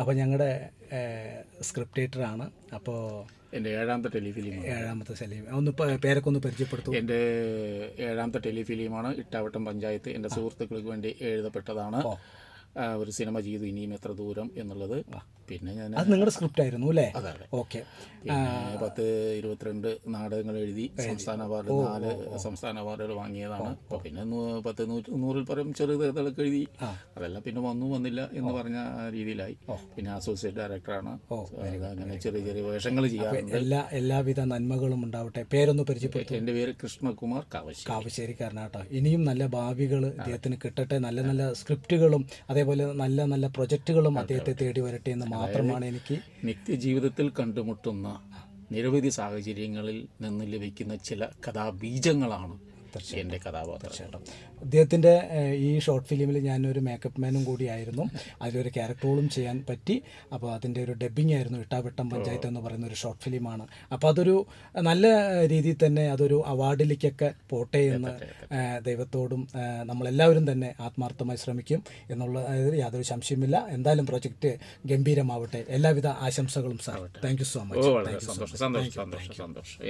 അപ്പോൾ ഞങ്ങളുടെ സ്ക്രിപ്റ്റ് ആണ്. അപ്പോൾ എന്റെ ഏഴാമത്തെ ടെലിഫിലിം ഏഴാമത്തെ സലീം ഒന്ന് പേരൊക്കെ ഒന്ന് പരിചയപ്പെടുത്തു. എന്റെ ഏഴാമത്തെ ടെലിഫിലിമാണ് ഇട്ടാവട്ടം പഞ്ചായത്ത് എന്റെ സുഹൃത്തുക്കൾക്ക് വേണ്ടി എഴുതപ്പെട്ടതാണ്. ഒരു സിനിമ ചെയ്തു ഇനിയും എത്ര ദൂരം എന്നുള്ളത്. പിന്നെ ഞാൻ അത് നിങ്ങളുടെ സ്ക്രിപ്റ്റ് ആയിരുന്നു അല്ലേ? അതെ അതെ. ഓക്കെ പത്ത് ഇരുപത്തിരണ്ട് നാടകങ്ങൾ എഴുതി സംസ്ഥാന അവാർഡ് നാല് സംസ്ഥാന അവാർഡുകൾ വാങ്ങിയതാണ്. അപ്പോൾ പിന്നെ പത്ത് നൂറ്റി നൂറിൽ പരം ചെറുതകളൊക്കെ എഴുതി. അതെല്ലാം പിന്നെ വന്നു വന്നില്ല എന്ന് പറഞ്ഞ രീതിയിലായി. പിന്നെ അസോസിയേറ്റ് ഡയറക്ടറാണ് അങ്ങനെ ചെറിയ ചെറിയ വേഷങ്ങൾ ചെയ്യാറുണ്ട്. എല്ലാ എല്ലാവിധ നന്മകളും ഉണ്ടാവട്ടെ. പേരൊന്ന് പരിചയപ്പെടുത്തി. എന്റെ പേര് കൃഷ്ണകുമാർ കാവശ്ശേരി. കാവശ്ശേരിക്കാരനാട്ടോ ഇനിയും നല്ല ഭാവികൾ അദ്ദേഹത്തിന് കിട്ടട്ടെ. നല്ല നല്ല സ്ക്രിപ്റ്റുകളും അതേപോലെ നല്ല നല്ല പ്രൊജക്റ്റുകളും അദ്ദേഹത്തെ തേടി വരട്ടെ എന്ന് മാത്രമാണ് എനിക്ക് നിത്യജീവിതത്തിൽ കണ്ടുമുട്ടുന്ന നിരവധി സാഹചര്യങ്ങളിൽ നിന്ന് ലഭിക്കുന്ന ചില കഥാബീജങ്ങളാണ് എന്റെ കഥാപാത്രം. അദ്ദേഹത്തിന്റെ ഈ ഷോർട്ട് ഫിലിമിൽ ഞാനൊരു മേക്കപ്പ് മാനും കൂടിയായിരുന്നു. അതിലൊരു ക്യാരക്ടറോളും ചെയ്യാൻ പറ്റി. അപ്പോൾ അതിന്റെ ഒരു ഡബ്ബിംഗ് ആയിരുന്നു ഇട്ടാവട്ടം പഞ്ചായത്ത് എന്ന് പറയുന്ന ഒരു ഷോർട്ട് ഫിലിമാണ് അപ്പോൾ അതൊരു നല്ല രീതിയിൽ തന്നെ അതൊരു അവാർഡിലേക്കൊക്കെ പോട്ടെ എന്ന് ദൈവത്തോടും നമ്മളെല്ലാവരും തന്നെ ആത്മാർത്ഥമായി ശ്രമിക്കും എന്നുള്ള യാതൊരു സംശയമില്ല എന്തായാലും പ്രൊജക്റ്റ് ഗംഭീരമാവട്ടെ. എല്ലാവിധ ആശംസകളും sir thank you so much വളരെ സന്തോഷം. സന്തോഷം സന്തോഷം സന്തോഷം.